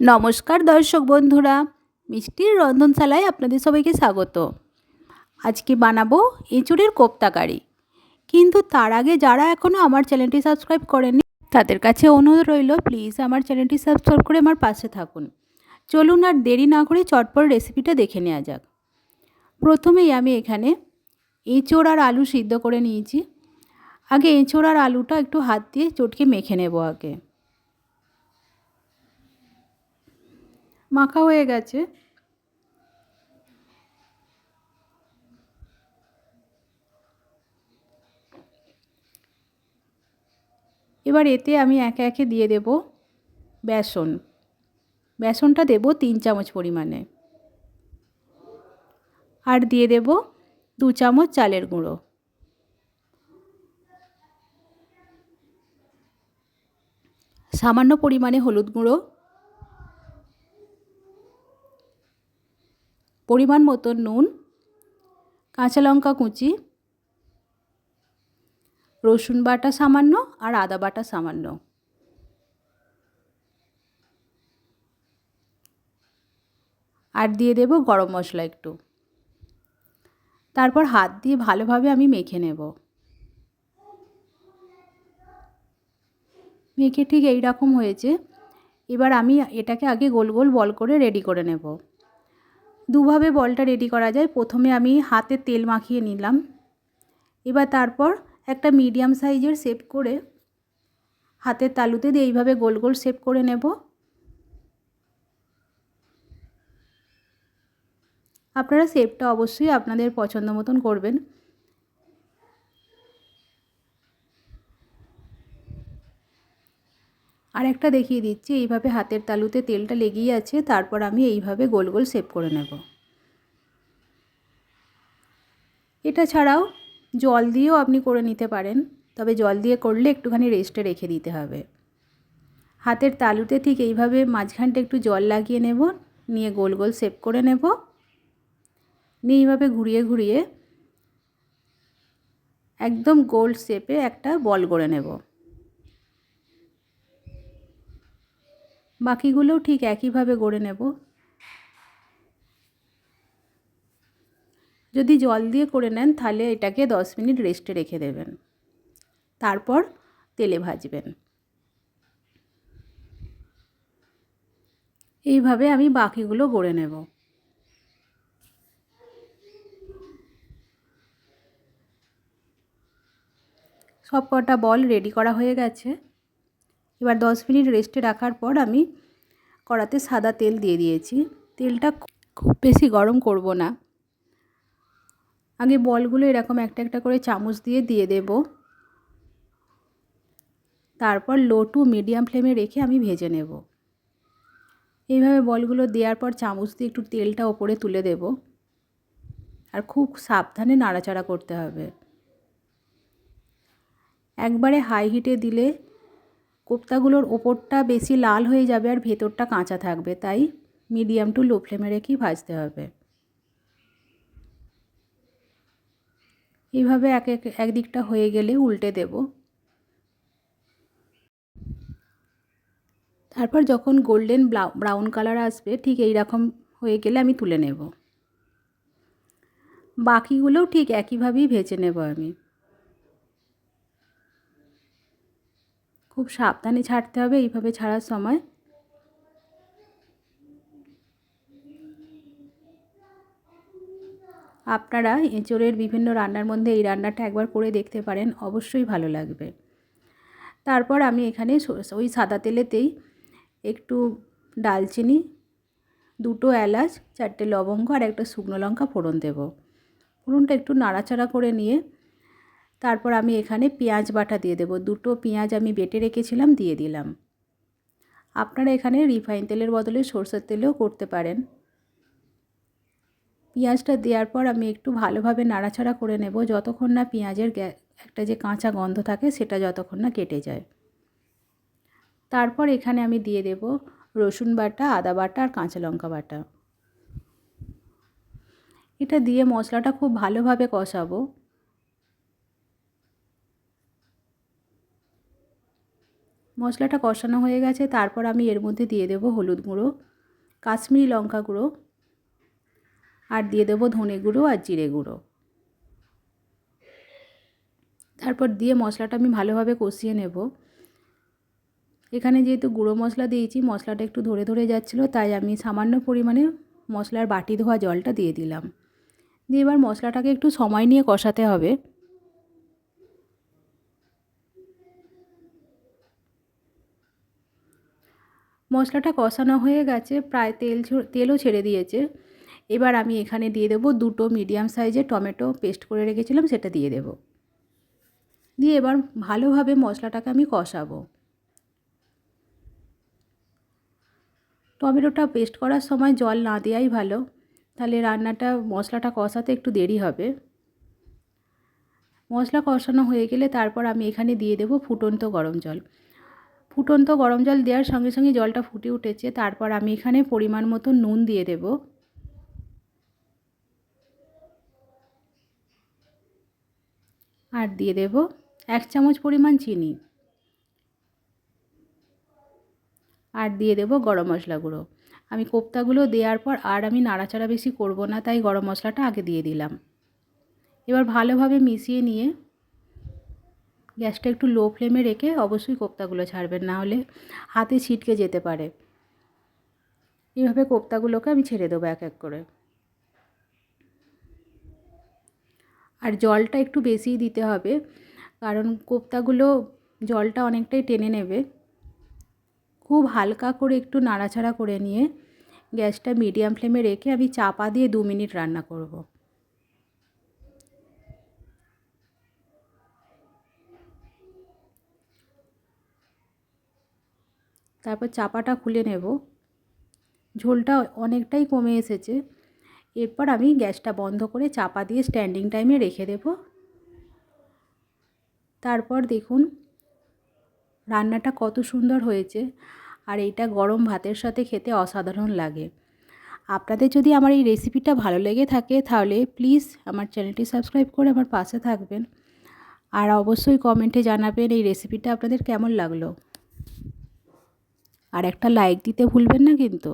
নমস্কার দর্শক বন্ধুরা মিষ্টির রন্ধনশালায় আপনাদের সবাইকে স্বাগত। আজকে বানাবো এঁচুড়ের কোপ্তাকারি কিন্তু তার আগে যারা এখনও আমার চ্যানেলটি সাবস্ক্রাইব করেনি তাদের কাছে অনুরোধ রইল, প্লিজ আমার চ্যানেলটি সাবস্ক্রাইব করে আমার পাশে থাকুন। চলুন আর দেরি না করে চটপট রেসিপিটা দেখে নেওয়া যাক। প্রথমেই আমি এখানে এঁচোড় আর আলু সিদ্ধ করে নিয়েছি। আগে এঁচোড় আর আলুটা একটু হাত দিয়ে চটকে মেখে নেব আগে। মাখা হয়ে গেছে। এবার এতে আমি একে একে দিয়ে দেব বেসন। বেসনটা দেব তিন চামচ পরিমাণে। আর দিয়ে দেব দু চামচ চালের গুঁড়ো। সামান্য পরিমাণে হলুদ গুঁড়ো পরিমাণ মতো নুন, কাঁচা লঙ্কা কুচি, রসুন বাটা সামান্য আর আদা বাটা সামান্য। আর দিয়ে দেব গরম মশলা একটু। তারপর হাত দিয়ে ভালোভাবে আমি মেখে নেব। মেখে ঠিক এই রকম হয়েছে। এবার আমি এটাকে আগে গোল গোল বল করে রেডি করে নেব। দুভাবে বলটা রেডি করা যায়। প্রথমে আমি হাতে তেল মাখিয়ে নিলাম। এবার তারপর একটা মিডিয়াম সাইজের শেপ করে হাতের তালুতে দিয়ে এইভাবে গোল গোল শেপ করে নেব। আপনারা শেপটা অবশ্যই আপনাদের পছন্দ মতন করবেন। আর একটা দেখিয়ে দিচ্ছি, এইভাবে হাতের তালুতে তেলটা লেগেই আছে, তারপর আমি এইভাবে গোল গোল সেপ করে নেব। এটা ছাড়াও জল দিয়েও আপনি করে নিতে পারেন, তবে জল দিয়ে করলে একটুখানি রেস্টে রেখে দিতে হবে। হাতের তালুতে ঠিক এইভাবে মাঝখানটা একটু জল লাগিয়ে নেব, নিয়ে গোল গোল সেপ করে নেব। নিয়ে এইভাবে ঘুরিয়ে ঘুরিয়ে একদম গোল শেপে একটা বল করে নেব। বাকিগুলোও ঠিক একইভাবে গড়ে নেব। যদি জল দিয়ে করে নেন, তাহলে এটাকে দশ মিনিট রেস্টে রেখে দেবেন। তারপর তেলে ভাজবেন। এইভাবে আমি বাকিগুলো গড়ে নেব। সব কটা বল রেডি করা হয়ে গেছে। এবার দশ মিনিট রেস্টে রাখার পর আমি কড়াতে সাদা তেল দিয়ে দিয়েছি। তেলটা খুব বেশি গরম করব না। আগে বলগুলো এরকম একটা একটা করে চামচ দিয়ে দিয়ে দেব। তারপর লো টু মিডিয়াম ফ্লেমে রেখে আমি ভেজে নেব। এইভাবে বলগুলো দেওয়ার পর চামচ দিয়ে একটু তেলটা ওপরে তুলে দেব। আর খুব সাবধানে নাড়াচাড়া করতে হবে। একবারে হাই হিটে দিলে কোপ্তাগুলোর ওপরটা বেশি লাল হয়ে যাবে আর ভেতরটা কাঁচা থাকবে, তাই মিডিয়াম টু লো ফ্লেমে রেখেই ভাজতে হবে। এইভাবে এক এক একদিকটা হয়ে গেলে উল্টে দেব। তারপর যখন গোল্ডেন ব্রাউন কালার আসবে, ঠিক এই রকম হয়ে গেলে আমি তুলে নেব। বাকিগুলোও ঠিক একইভাবেই ভেজে নেব আমি। খুব সাবধানে ছাড়তে হবে, এইভাবে ছাড়ার সময়। আপনারা এঁচোড়ের বিভিন্ন রান্নার মধ্যে এই রান্নাটা একবার করে দেখতে পারেন, অবশ্যই ভালো লাগবে। তারপর আমি এখানে ওই সাদা তেলেতেই একটু ডালচিনি, দুটো এলাচ, চারটে লবঙ্গ আর একটা শুকনো লঙ্কা ফোড়ন দেব। ফোড়নটা একটু নাড়াচাড়া করে নিয়ে তারপর আমি এখানে পেঁয়াজ বাটা দিয়ে দেবো। দুটো পেঁয়াজ আমি বেটে রেখেছিলাম, দিয়ে দিলাম। আপনারা এখানে রিফাইন তেলের বদলে সরষের তেলেও করতে পারেন। পেঁয়াজটা দেওয়ার পর আমি একটু ভালোভাবে নাড়াচাড়া করে নেব। যতক্ষণ না পেঁয়াজের একটা যে কাঁচা গন্ধ থাকে, সেটা যতক্ষণ না কেটে যায়। তারপর এখানে আমি দিয়ে দেব রসুন বাটা, আদা বাটা আর কাঁচা লঙ্কা বাটা। এটা দিয়ে মশলাটা খুব ভালোভাবে কষাবো। মশলাটা কষানো হয়ে গেছে, তারপর আমি এর মধ্যে দিয়ে দেবো হলুদ গুঁড়ো, কাশ্মীরি লঙ্কা গুঁড়ো, আর দিয়ে দেবো ধনে গুঁড়ো আর জিরে গুঁড়ো। তারপর দিয়ে মশলাটা আমি ভালোভাবে কষিয়ে নেব। এখানে যেহেতু গুঁড়ো মশলা দিয়েছি, মশলাটা একটু ধরে ধরে যাচ্ছিল, তাই আমি সামান্য পরিমাণে মশলার বাটি ধোয়া জলটা দিয়ে দিলাম। দিয়ে এবার মশলাটাকে একটু সময় নিয়ে কষাতে হবে। মশলাটা কষানো হয়ে গেছে, প্রায় তেল তেলও ছেড়ে দিয়েছে। এবার আমি এখানে দিয়ে দেবো দুটো মিডিয়াম সাইজের টমেটো পেস্ট করে রেখেছিলাম, সেটা দিয়ে দেব। দিয়ে এবার ভালোভাবে মশলাটাকে আমি কষাবো। টমেটোটা পেস্ট করার সময় জল না দেওয়াই ভালো, তাহলে রান্নাটা, মশলাটা কষাতে একটু দেরি হবে। মশলা কষানো হয়ে গেলে তারপর আমি এখানে দিয়ে দেবো ফুটন্ত গরম জল। ফুটন্ত গরম জল দেওয়ার সঙ্গে সঙ্গে জলটা ফুটে উঠেছে। তারপর আমি এখানে পরিমাণ মতো নুন দিয়ে দেব। আর দিয়ে দেব এক চামচ পরিমাণ চিনি। আর দিয়ে দেবো গরম মশলা গুঁড়ো। আমি কোপ্তাগুলো দেওয়ার পর আর আমি নাড়াচাড়া বেশি করব না, তাই গরম মশলাটা আগে দিয়ে দিলাম। এবার ভালোভাবে মিশিয়ে নিয়ে গ্যাসটা একটু লো ফ্লেমে রেখে অবশ্যই কোপ্তাগুলো ছাড়বেন, না হলে হাতে ছিটকে যেতে পারে। এইভাবে কোপ্তাগুলোকে আমি ছেড়ে দেবো এক এক করে। আর জলটা একটু বেশিই দিতে হবে, কারণ কোপ্তাগুলো জলটা অনেকটাই টেনে নেবে। খুব হালকা করে একটু নাড়াচাড়া করে নিয়ে গ্যাসটা মিডিয়াম ফ্লেমে রেখে আমি চাপা দিয়ে দু মিনিট রান্না করব। তারপর চাপাটা খুলে নেব। ঝোলটা অনেকটাই কমে এসেছে। এরপর আমি গ্যাসটা বন্ধ করে চাপা দিয়ে স্ট্যান্ডিং টাইমে রেখে দেব। তারপর দেখুন, রান্নাটা কত সুন্দর হয়েছে। আর এইটা গরম ভাতের সাথে খেতে অসাধারণ লাগে। আপনাদের যদি আমার এই রেসিপিটা ভালো লেগে থাকে, তাহলে প্লিজ আমার চ্যানেলটি সাবস্ক্রাইব করে আমার পাশে থাকবেন। আর অবশ্যই কমেন্টে জানাবেন এই রেসিপিটা আপনাদের কেমন লাগল। আর একটা লাইক দিতে ভুলবেন না কিন্তু।